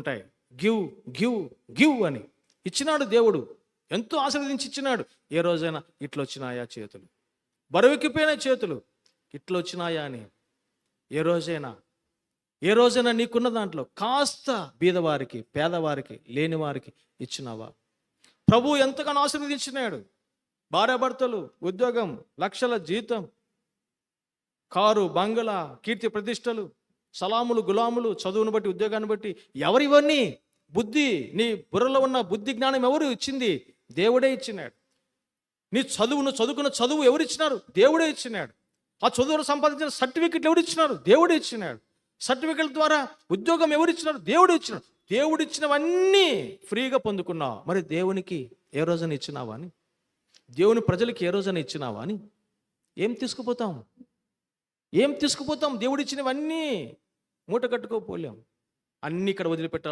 ఉంటాయి. Give give give అని. ఇచ్చినాడు దేవుడు. ఎంతో ఆశీర్వదించి ఇచ్చినాడు. ఏ రోజైనా ఇట్లా వచ్చినాయా చేతులు? బరువెక్కిపోయిన చేతులు. ఇట్లా వచ్చినాయా అని. ఏ రోజైనా ఏ రోజైనా నీకున్న దాంట్లో కాస్త బీదవారికి పేదవారికి లేనివారికి ఇచ్చినావా? ప్రభు ఎంతగానో ఆశీర్వదించినాడు. భార్యాభర్తలు ఉద్యోగం లక్షల జీతం కారు బంగళా కీర్తి ప్రతిష్టలు సలాములు గులాములు చదువును బట్టి ఉద్యోగాన్ని బట్టి ఎవరివన్నీ బుద్ధి నీ బుర్రలో ఉన్న బుద్ధి జ్ఞానం ఎవరు ఇచ్చింది? దేవుడే ఇచ్చినాడు. నీ చదువును చదువుకున్న చదువు ఎవరు ఇచ్చినారు? దేవుడే ఇచ్చినాడు. ఆ చదువును సంపాదించిన సర్టిఫికెట్లు ఎవరు ఇచ్చినారు? దేవుడే ఇచ్చినాడు. సర్టిఫికెట్ ద్వారా ఉద్యోగం ఎవరు ఇచ్చినారు? దేవుడు ఇచ్చినాడు. దేవుడు ఇచ్చినవన్నీ ఫ్రీగా పొందుకున్నావు. మరి దేవునికి ఏ రోజున ఇచ్చినావా అని? దేవుని ప్రజలకి ఏ రోజున ఇచ్చినావా అని? ఏం తీసుకుపోతాం ఏం తీసుకుపోతాం? దేవుడిచ్చినవన్నీ మూట కట్టుకోపోలేం అన్నీ ఇక్కడ వదిలిపెట్టాలి.